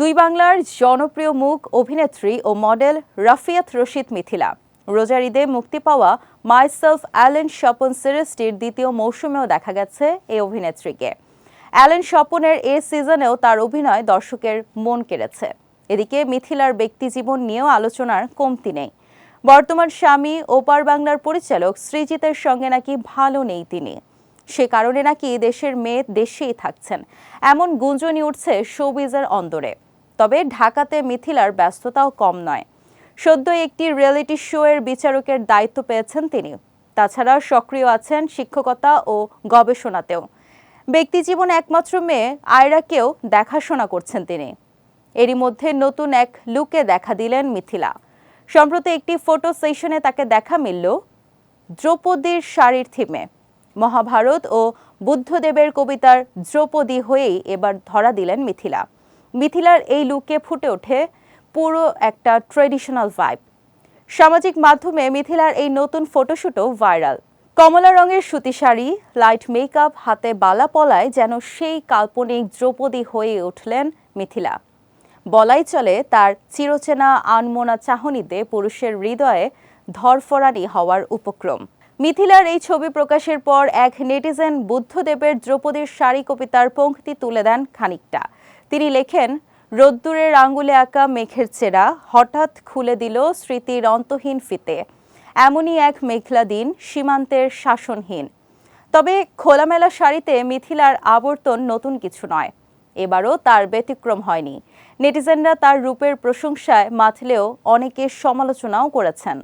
দুই বাংলার জনপ্রিয় মুখ অভিনেত্রী ও মডেল রাফিয়াত রশিদ মিথিলা। রোজার ঈদে মুক্তি পাওয়া মাইসেলফ অ্যালেন স্বপন সিরিজটির দ্বিতীয় মৌসুমেও দেখা গেছে এই অভিনেত্রীকে। অ্যালেন স্বপনের এ সিজনেও তার অভিনয় দর্শকের মন কেড়েছে। এদিকে মিথিলার ব্যক্তিজীবন নিয়েও আলোচনার কমতি নেই। বর্তমান স্বামী ওপার বাংলার পরিচালক সৃজিতের সঙ্গে নাকি ভালো নেই তিনি। সে কারণে নাকি দেশের মেয়ে দেশেই থাকছেন। এমন গুঞ্জনই উঠছে শোবিজের অন্দরে। তবে ঢাকাতে মিথিলার ব্যস্ততাও কম নয়। সদ্য একটি রিয়েলিটি শো এর বিচারকের দায়িত্ব পেয়েছেন তিনি। তাছাড়া সক্রিয় আছেন শিক্ষকতা ও গবেষণাতেও। ব্যক্তি ব্যক্তিজীবনে একমাত্র মেয়ে, আয়রাকেও দেখাশোনা করছেন তিনি। এরই মধ্যে নতুন এক লুকে দেখা দিলেন মিথিলা। সম্প্রতি একটি ফটো সেশনে তাকে দেখা মিলল দ্রৌপদীর শাড়ির থিমে। মহাভারত ও বুদ্ধদেবের কবিতার দ্রৌপদী হয়েই এবার ধরা দিলেন মিথিলা। মিথিলার এই লুকে ফুটে ওঠে পুরো একটা ট্রেডিশনাল ভাইব সামাজিক মাধ্যমে মিথিলার এই নতুন ফটোশুটও ভাইরাল কমলা রঙের সুতি শাড়ি লাইট মেকআপ হাতে বালা পলায় যেন সেই কাল্পনিক দ্রৌপদী হয়ে উঠলেন মিথিলা। বলাই চলে তার চিরচেনা আনমোনা চাহনিতে পুরুষের হৃদয়ে ধরফরানি হওয়ার উপক্রম। মিথিলার এই ছবি প্রকাশের পর এক নেটিজেন বুদ্ধদেবের দ্রৌপদীর শাড়ি কবিতার পংক্তি তুলে দেন খানিকটা। তিনি লেখেন, রোদ্দুরের আঙ্গুলে আঁকা মেঘের চেরা হঠাৎ খুলে দিল স্মৃতির অন্তহীন ফিতে। এমনই এক মেঘলা দিন সীমান্তের শাসনহীন। তবে খোলামেলা শাড়িতে মিথিলার আবর্তন নতুন কিছু নয়। এবারও তার ব্যতিক্রম হয়নি। নেটিজেনরা তার রূপের প্রশংসায় মাথলেও অনেকে সমালোচনাও করেছেন।